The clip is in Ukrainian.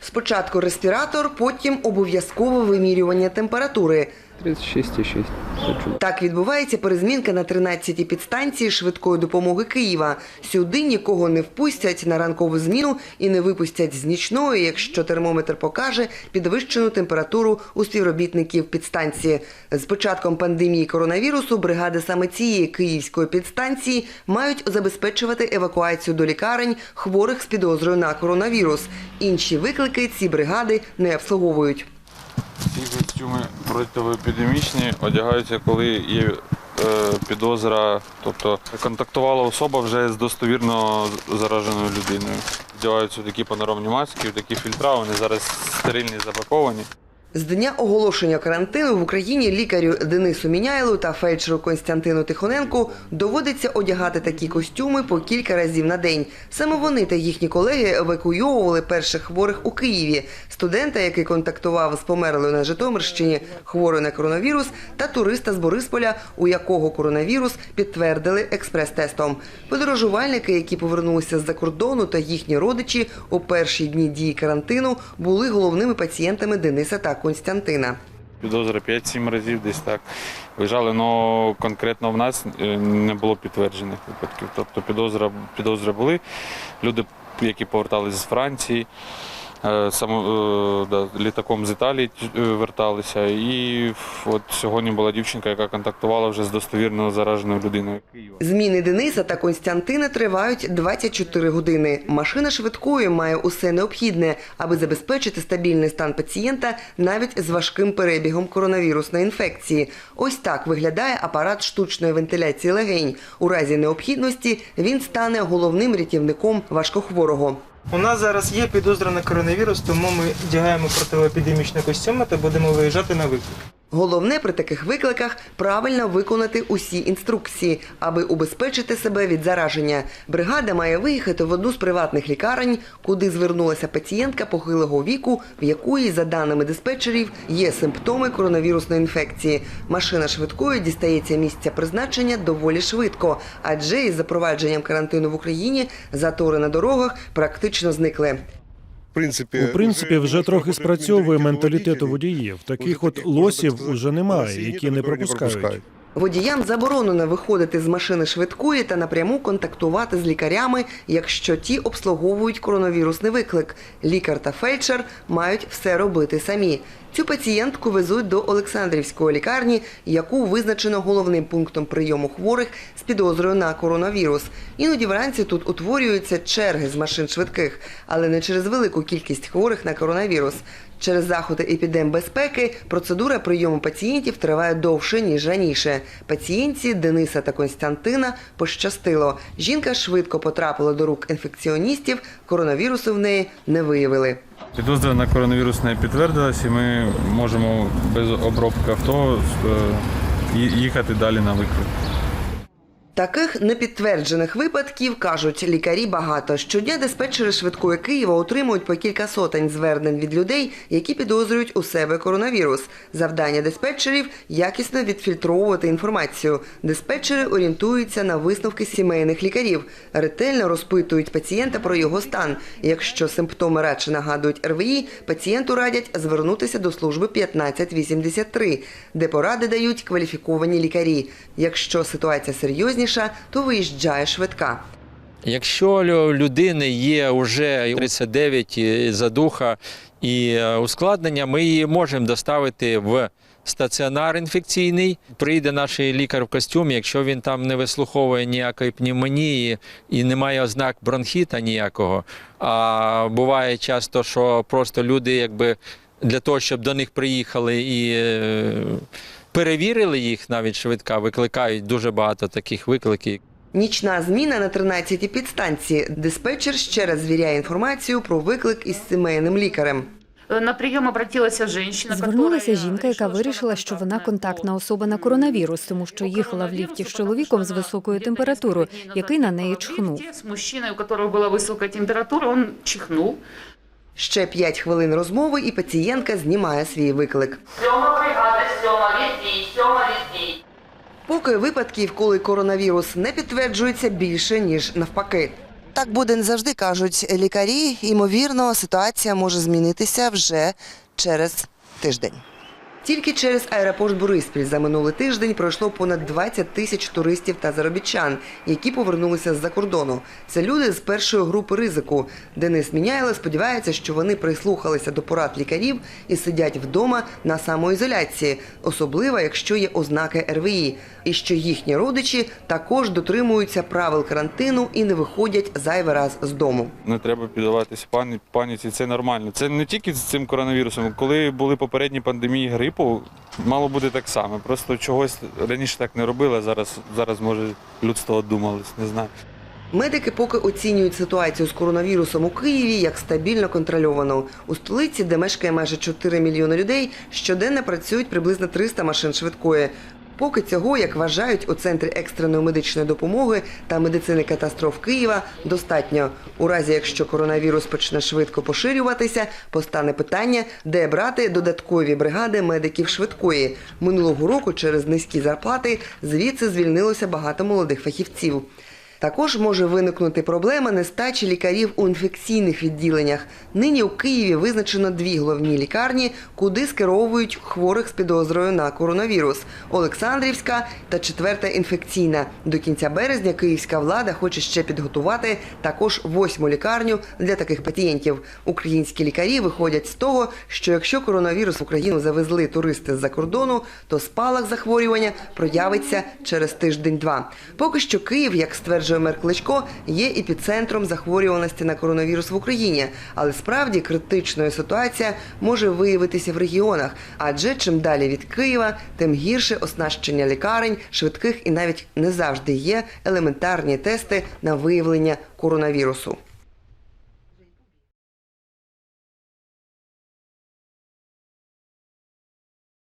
Спочатку респіратор, потім обов'язкове вимірювання температури. 36,6. Так відбувається перезмінка на 13-й підстанції швидкої допомоги Києва. Сюди нікого не впустять на ранкову зміну і не випустять з нічної, якщо термометр покаже підвищену температуру у співробітників підстанції. З початком пандемії коронавірусу бригади саме цієї київської підстанції мають забезпечувати евакуацію до лікарень хворих з підозрою на коронавірус. Інші виклики ці бригади не обслуговують. Ці костюми протиепідемічні одягаються, коли є е, підозра, тобто контактувала особа вже з достовірно зараженою людиною. Вдягаються такі панорамні маски, такі фільтра, вони зараз стерильні запаковані. З дня оголошення карантину в Україні лікарю Денису Міняйлу та фельдшеру Константину Тихоненку доводиться одягати такі костюми по кілька разів на день. Саме вони та їхні колеги евакуйовували перших хворих у Києві. Студента, який контактував з померлою на Житомирщині хворою на коронавірус, та туриста з Борисполя, у якого коронавірус підтвердили експрес-тестом. Подорожувальники, які повернулися з-за кордону, та їхні родичі у перші дні дії карантину були головними пацієнтами Дениса та Константина. Підозра 5-7 разів десь так. Виїжджали, але конкретно в нас е, не було підтверджених випадків. Тобто підозра, підозри були. Люди, які поверталися з Франції, само, е, да, літаком з Італії е, верталися. І от сьогодні була дівчинка, яка контактувала вже з достовірно зараженою людиною. Зміни Дениса та Константина тривають 24 години. Машина швидкої має усе необхідне, аби забезпечити стабільний стан пацієнта навіть з важким перебігом коронавірусної інфекції. Ось так виглядає апарат штучної вентиляції легень. У разі необхідності він стане головним рятівником важкохворого. У нас зараз є підозра на коронавірус, тому ми вдягаємо протиепідемічні костюми та будемо виїжджати на виклик. Головне при таких викликах правильно виконати усі інструкції, аби убезпечити себе від зараження. Бригада має виїхати в одну з приватних лікарень, куди звернулася пацієнтка похилого віку, в якої, за даними диспетчерів, є симптоми коронавірусної інфекції. Машина швидкої дістається місця призначення доволі швидко, адже із запровадженням карантину в Україні затори на дорогах практично зникли. Принципі, У принципі, вже трохи спрацьовує менталітет у водіїв. Таких от лосів уже немає, які не пропускають. Водіям заборонено виходити з машини швидкої та напряму контактувати з лікарями, якщо ті обслуговують коронавірусний виклик. Лікар та фельдшер мають все робити самі. Цю пацієнтку везуть до Олександрівської лікарні, яку визначено головним пунктом прийому хворих з підозрою на коронавірус. Іноді вранці тут утворюються черги з машин швидких, але не через велику кількість хворих на коронавірус. Через заходи епідембезпеки процедура прийому пацієнтів триває довше ніж раніше. Пацієнтці Дениса та Константина пощастило. Жінка швидко потрапила до рук інфекціоністів. Коронавірусу в неї не виявили. Підозра на коронавірус не підтвердилась, і ми можемо без обробки авто е, їхати далі на виклик. Таких непідтверджених випадків кажуть лікарі багато. Щодня диспетчери швидкої Києва отримують по кілька сотень звернень від людей, які підозрюють у себе коронавірус. Завдання диспетчерів якісно відфільтровувати інформацію. Диспетчери орієнтуються на висновки сімейних лікарів, ретельно розпитують пацієнта про його стан. Якщо симптоми радше нагадують РВІ, пацієнту радять звернутися до служби 1583, де поради дають кваліфіковані лікарі. Якщо ситуація серйозніша, то виїжджає швидка. Якщо людини є вже 39 і задуха і е, ускладнення, ми її можемо доставити в стаціонар інфекційний. Прийде наш лікар в костюмі, якщо він там не вислуховує ніякої пневмонії і немає ознак бронхіта ніякого. А буває часто, що просто люди, якби для того, щоб до них приїхали і. Е, Перевірили їх навіть швидка, викликають дуже багато таких викликів. Нічна зміна на 13-й підстанції. Диспетчер ще раз звіряє інформацію про виклик із сімейним лікарем. На прийом обратилася жінка. Звернулася жінка, яка вирішила, що вона контактна особа на коронавірус, тому що їхала в ліфті з чоловіком з високою температурою, який на неї чхнув. З мужчиною, у якого була висока температура, він чихнув. Ще 5 хвилин розмови, і пацієнтка знімає свій виклик. Сьома бригада, сьома відбій, сьома відбій. Поки випадків, коли коронавірус не підтверджується більше ніж навпаки. Так буде не завжди, кажуть лікарі. Ймовірно, ситуація може змінитися вже через тиждень. Тільки через аеропорт Бориспіль за минулий тиждень пройшло понад 20 тисяч туристів та заробітчан, які повернулися з-за кордону. Це люди з першої групи ризику. Денис Міняйло сподівається, що вони прислухалися до порад лікарів і сидять вдома на самоізоляції, особливо якщо є ознаки РВІ, і що їхні родичі також дотримуються правил карантину і не виходять зайвий раз з дому. Не треба піддаватися пані, паніці, це нормально. Це не тільки з цим коронавірусом. Коли були попередні пандемії грипу, мало бути так само. Просто чогось раніше так не робили, зараз, зараз може людство одумалось, не знаю. Медики поки оцінюють ситуацію з коронавірусом у Києві як стабільно контрольовану. У столиці, де мешкає майже 4 мільйони людей, щоденно працюють приблизно 300 машин швидкої. Поки цього, як вважають у центрі екстреної медичної допомоги та медицини катастроф Києва, достатньо. У разі, якщо коронавірус почне швидко поширюватися, постане питання, де брати додаткові бригади медиків швидкої. Минулого року через низькі зарплати звідси звільнилося багато молодих фахівців. Також може виникнути проблема нестачі лікарів у інфекційних відділеннях. Нині у Києві визначено дві головні лікарні, куди скеровують хворих з підозрою на коронавірус: Олександрівська та четверта інфекційна. До кінця березня київська влада хоче ще підготувати також восьму лікарню для таких пацієнтів. Українські лікарі виходять з того, що якщо коронавірус в Україну завезли туристи з-за кордону, то спалах захворювання проявиться через тиждень-два. Поки що Київ, як стверджує мер Кличко, є епіцентром захворюваності на коронавірус в Україні, але справді критичною ситуація може виявитися в регіонах, адже чим далі від Києва, тим гірше оснащення лікарень, швидких і навіть не завжди є елементарні тести на виявлення коронавірусу.